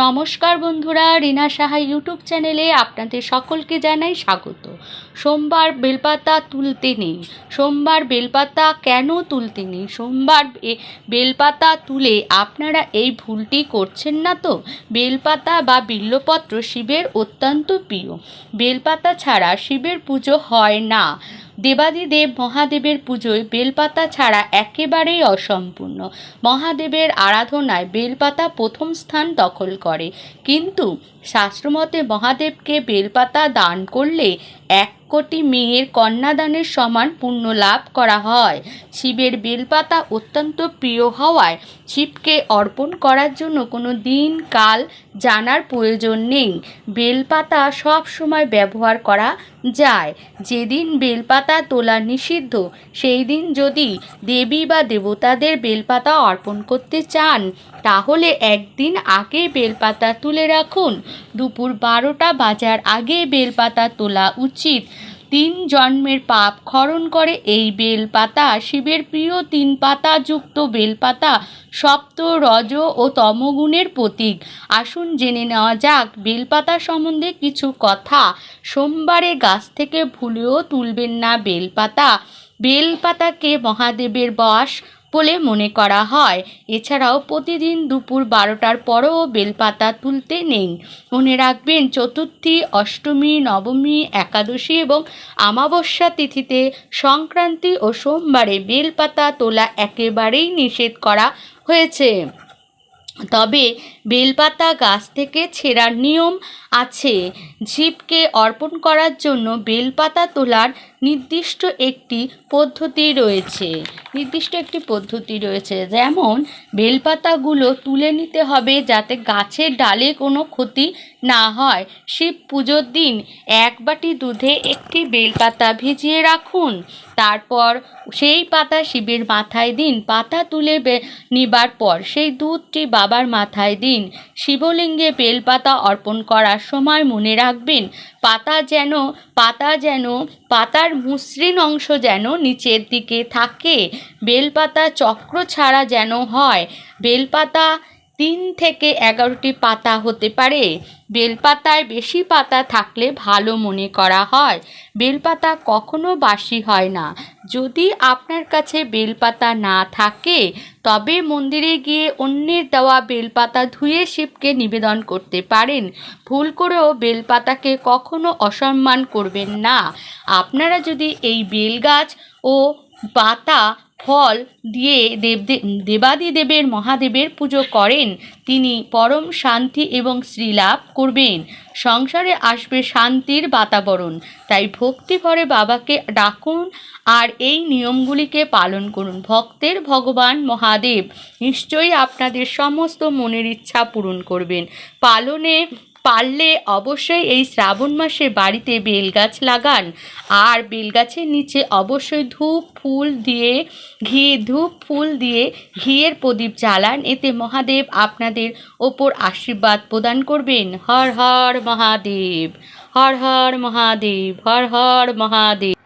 নমস্কার বন্ধুরা, রিনা সাহা ইউটিউব চ্যানেলে আপনাদের সকলকে জানাই স্বাগত। সোমবার বেলপাতা তুলতে নেই। সোমবার বেলপাতা কেন তুলতে নেই? সোমবার বেলপাতা তুলে আপনারা এই ভুলটি করছেন না তো? বেলপাতা বা বিল্লপত্র শিবের অত্যন্ত প্রিয়। বেলপাতা ছাড়া শিবের পুজো হয় না। দেবাদিদেব মহাদেবের পুজোয় বেলপাতা ছাড়া একেবারেই অসম্পূর্ণ। মহাদেবের আরাধনায় বেলপাতা প্রথম স্থান দখল করে। কিন্তু শাস্ত্রমতে মহাদেবকে বেলপাতা দান করলে এক কোটি মেয়ের কন্যাদানের সমান পুণ্য লাভ করা হয়। শিবের বেলপাতা অত্যন্ত প্রিয় হওয়ায় শিবকে অর্পণ করার জন্য কোনো দিন কাল জানার প্রয়োজন নেই। বেলপাতা সব সময় ব্যবহার করা যায়। যেদিন বেলপাতা তোলা নিষিদ্ধ, সেই দিন যদি দেবী বা দেবতাদের বেলপাতা অর্পণ করতে চান, তাহলে একদিন আগে বেলপাতা তুলে রাখুন। দুপুর বারোটা বাজার আগে বেলপাতা তোলা উচিত। তিন জন্মের পাপ খরণ করে এই বেলপাতা, শিবের প্রিয় তিন পাতা যুক্ত বেলপাতা, সপ্ত রজ ও তমগুণের প্রতীক। আসুন জেনে নেওয়া যাক, বেলপাতা সম্বন্ধে কিছু কথা। সোমবারে গাছ থেকে ভুলেও তুলবেন না বেলপাতা। বেলপাতাকে মহাদেবের বশ বলে মনে করা হয়। এছাড়াও প্রতিদিন দুপুর বারোটার পরও বেলপাতা তুলতে নেই। মনে রাখবেন, চতুর্থী, অষ্টমী, নবমী, একাদশী এবং আমাবস্যা তিথিতে সংক্রান্তি ও সোমবারে বেলপাতা তোলা একেবারেই নিষেধ করা হয়েছে। তবে বেলপাতা গাছ থেকে ছেঁড়ার নিয়ম আছে। শিবকে অর্পণ করার জন্য বেলপাতা তোলার নির্দিষ্ট একটি পদ্ধতি রয়েছে। নির্দিষ্ট একটি পদ্ধতি রয়েছে। যেমন, বেলপাতাগুলো তুলে নিতে হবে যাতে গাছের ডালে কোনো ক্ষতি না হয়। শিব পুজোর দিন এক বাটি দুধে একটি বেলপাতা ভিজিয়ে রাখুন। তারপর সেই পাতা শিবের মাথায় দিন। পাতা তুলে নিবার পর সেই দুধটি বাবার মাথায় দিন। শিবলিঙ্গে বেলপাতা অর্পণ করার সময় মনে রাখবেন, পাতা যেন পাতা যেন, পাতার মসৃণ অংশ যেন নিচের দিকে থাকে। বেলপাতা চক্র ছাড়া যেন হয়। বেলপাতা তিন থেকে এগারোটি পাতা হতে পারে। বেলপাতায় বেশি পাতা থাকলে ভালো মনে করা হয়। বেলপাতা কখনো বাসি হয় না। যদি আপনার কাছে বেলপাতা না থাকে, তবে মন্দিরে গিয়ে অন্যের দেওয়া বেলপাতা ধুয়ে শিবকে নিবেদন করতে পারেন। ভুল করেও বেলপাতাকে কখনো অসম্মান করবেন না। আপনারা যদি এই বেলগাছ ও পাতা ফল দিয়ে দেব দেবাদিদেবের মহাদেবের পুজো করেন। তিনি পরম শান্তি এবং শ্রীলাভ করবেন। সংসারে আসবে শান্তির বাতাবরণ। তাই ভক্তি ভরে বাবাকে ডাকুন আর এই নিয়মগুলিকে পালন করুন। ভক্তের ভগবান মহাদেব নিশ্চয়ই আপনাদের সমস্ত মনের ইচ্ছা পূরণ করবেন। পালনে পারলে অবশ্যই এই শ্রাবণ মাসে বাড়িতে বেলগাছ লাগান। আর বেলগাছের নিচে অবশ্যই ধূপ ফুল দিয়ে ঘি, ধূপ ফুল দিয়ে ঘিয়ের প্রদীপ জ্বালান। এতে মহাদেব আপনাদের ওপর আশীর্বাদ প্রদান করবেন। হর হর মহাদেব, হর হর মহাদেব, হর হর মহাদেব।